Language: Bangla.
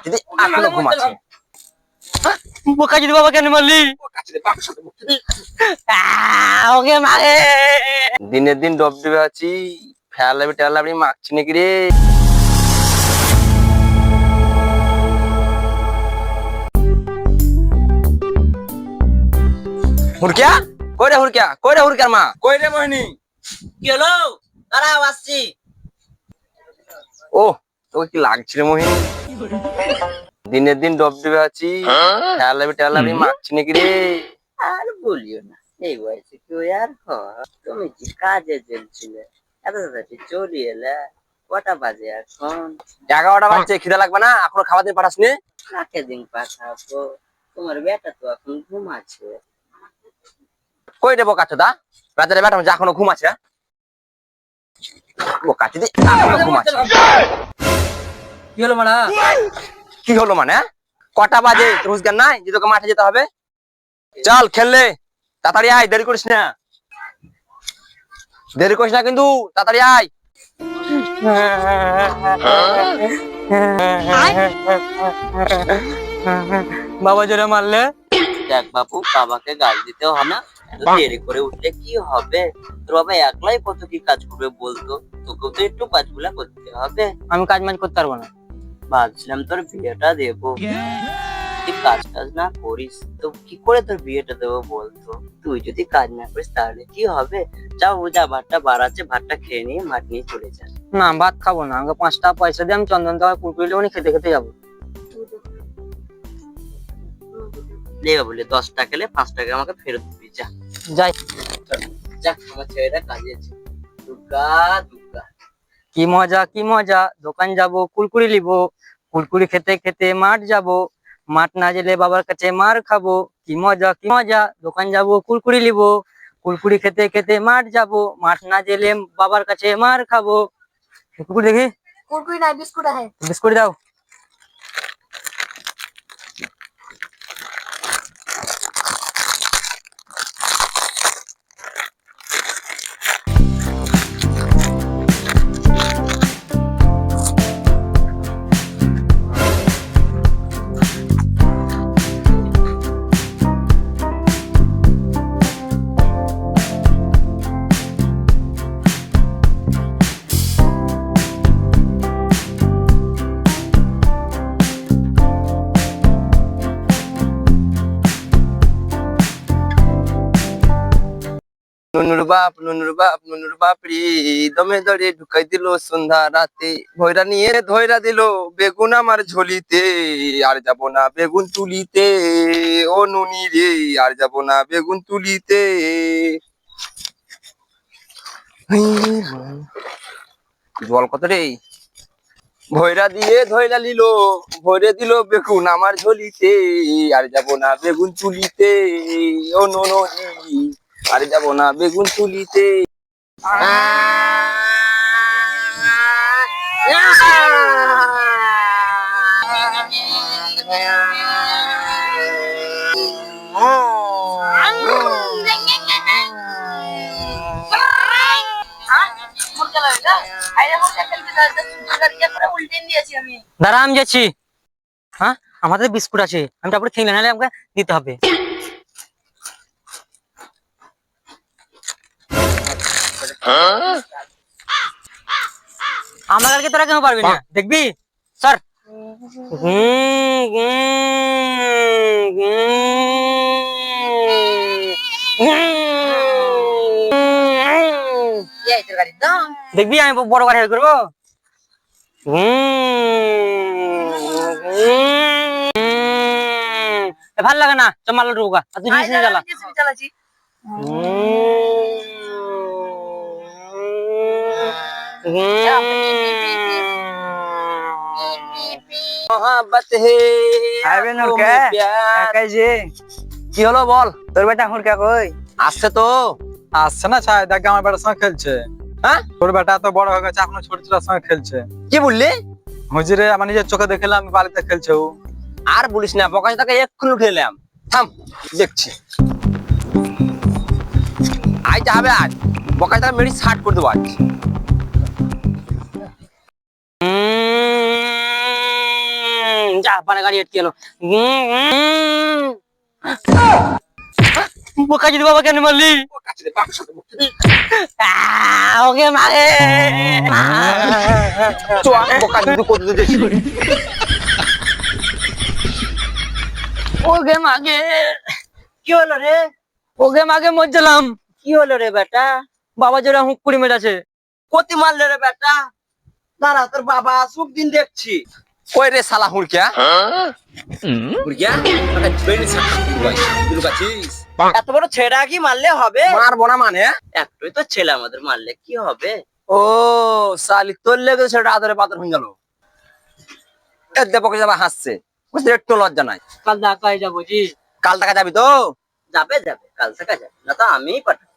কাটিতে এখনও ঘুমাচ্ছে বোকা যদি বাবা কেন মারলি? ওকে মারে। দিনের দিন ডব ডুবে আছি ফেলাবি টেলাবি মাখছি নাকি রে? হুরকিয়া কই রে হুরকিয়া কই রে হুরকিয়ার মা? কই রে মোহিনী? কি হলো? দাঁড়াও আসছি। ও তোকে কি লাগছে রে মোহিনী? দিনের দিন ডব ডুবে আছি। ফেলাবি টেলাবি মাখছি নাকি রে? আর বলিও না। এই বয়সে কেউ আর হয়? তুমি কি কাজে চলছিলে এত তাড়াতাড়ি চলে এলে? কটা বাজে এখন? এগারোটা বাজছে খিদে লাগবে না? এখনও খাবার দিন পাঠাস পাঠাসনি? কাকে দিন পাঠাবো? তোমার বেটা তো এখন ঘুমাচ্ছে। কই রে বোকা দা? রাতে বেটা এখনও ঘুমাচ্ছে বোকা দি এখনও ঘুমাচ্ছে। কি হলো মারা? কি হলো মানে? কটা বাজে? জ্ঞান নাই? যে তোকে মাঠে যেতে হবে? চল খেললে। তাড়াতাড়ি আয় দেরি করিস না। দেরি করিস না কিন্তু তাড়াতাড়ি আয়। বাবা জোরে মারলে। দেখ বাবু বাবাকে গাল দিতে হয় না। দেরি করে উঠলে কি হবে? তোর বাবা একলাই কত কি কাজ করবে বলতো? তোকেও তো একটু কাজগুলা করতে হবে। আমি কাজ মাজ করতে পারব না। ভাবছিলাম তোর বিয়েটা দেবো। তুই কাজ টাজ না করিস তো কি করে তোর বিয়েটা দেবো বলতো? তুই যদি কাজ না করিস তাহলে কি হবে? যাও ও যা ভাতটা বাড়াচ্ছে ভাতটা খেয়ে নিয়ে মাঠ নিয়ে চলে যা। না ভাত খাব না আমাকে পাঁচটা পয়সা দিয়ে আমি চন্দন দেওয়া কুকুরি লেবনি খেতে খেতে যাব। দেবে বলে দশটা খেলে পাঁচ টাকা আমাকে ফেরত দিবি যা। যাই। যাক আমার ছেলেটা কাজে আছে। দুর্গা দুর্গা। কি মজা কি মজা দোকান যাব কুলকুড়ি নিব। কুরকুরি খেতে খেতে মাঠ যাব। মাঠ না গেলে বাবার কাছে মার খাব। কি মজা কি মজা। দোকান যাব কুরকুরি নিব। কুরকুরি খেতে খেতে মাঠ যাব। মাঠ না গেলে বাবার কাছে মার খাব। দেখি। কুরকুরি না বিস্কুট আছে বিস্কুট দাও। নুনুর বাপ, নুনুর দমে দরে ঢুকাই দিল সন্ধ্যা রাতে। ভৈরা নিয়ে ধৈরা দিল বেগুন আমার ঝুলিতে, আর যাব না বেগুন তুলিতে। ও নুনি রে, আর যাব না বেগুন তুলিতে। জল কত রে? ভৈরা দিয়ে ধৈরা লিল ভরে দিল বেগুন আমার ঝুলিতে, আর যাব না বেগুন তুলিতে। ও ননি আরে যাব না, বেগুন তুলিতে দাঁড়া, আমি যাচ্ছি। হ্যাঁ আমাদের বিস্কুট আছে। আমি তারপরে খেয়ে নাহলে আমাকে দিতে হবে। আমার কালকে তোরা কেন পারবি না? দেখবি? স্যার এই তরকারি দাও দেখবি আমি বড় গাড়ি করব? ভালো লাগে না চমাল ঢুকা আর তুই জিনিস নিয়ে জ্বালা। চালাচ্ছি মোহাম্মত হে আইবে না আঁখোं কে? में प्यार। কি হলো বল তোর বেটা হুড়কা কই আসছে তো আসছে না ছাই দেখ আমার বেটার সঙ্গে খেলছে হ্যাঁ তোর বেটা তো বড় হয়ে গেছে এখনো ছোট ছোটার সঙ্গে খেলছে কি বললি হুজুরে আমার নিজের চোখে দেখলাম আমি বাড়িতে খেলছে ও আর বলিস না বকাশ তাকে এক্ষুনি উঠে এলাম থাম দেখছি আজ যাবে আজ বকাশ তাকে মেরি শার্ট করে দেবো আজ যা গাড়ি আটকে বোকা যদি বাবা কেন মারলি? ওকে মারে। ওকে মাগে। কি হলো রে? ওকে মাগে মরছিলাম কি হলো রে বেটা? বাবা জোরে হুক কুড়ি মেরেছে। কতি মারলে রে বেটা? দাঁড়া, তোর বাবা আসুক দিন দেখছি। কই রে শালা হুড়কিয়া? হুড়কিয়া? ছাড়া লুকাছিস এত বড় ছেড়া কি মারলে হবে? মারবো না মানে? একটাই তো ছেলে আমাদের মারলে কি হবে? ও শালি তোর লেগে সেটা আদরে পাতর হয়ে গেল। এর দেবকে যাবা হাসছে। বুঝলি একটু লজ্জা নাই। কাল ঢাকায় যাব জি। কাল টাকা যাবি তো? যাবে যাবে কাল থেকে যাবে। না তো আমিই পাঠাবো।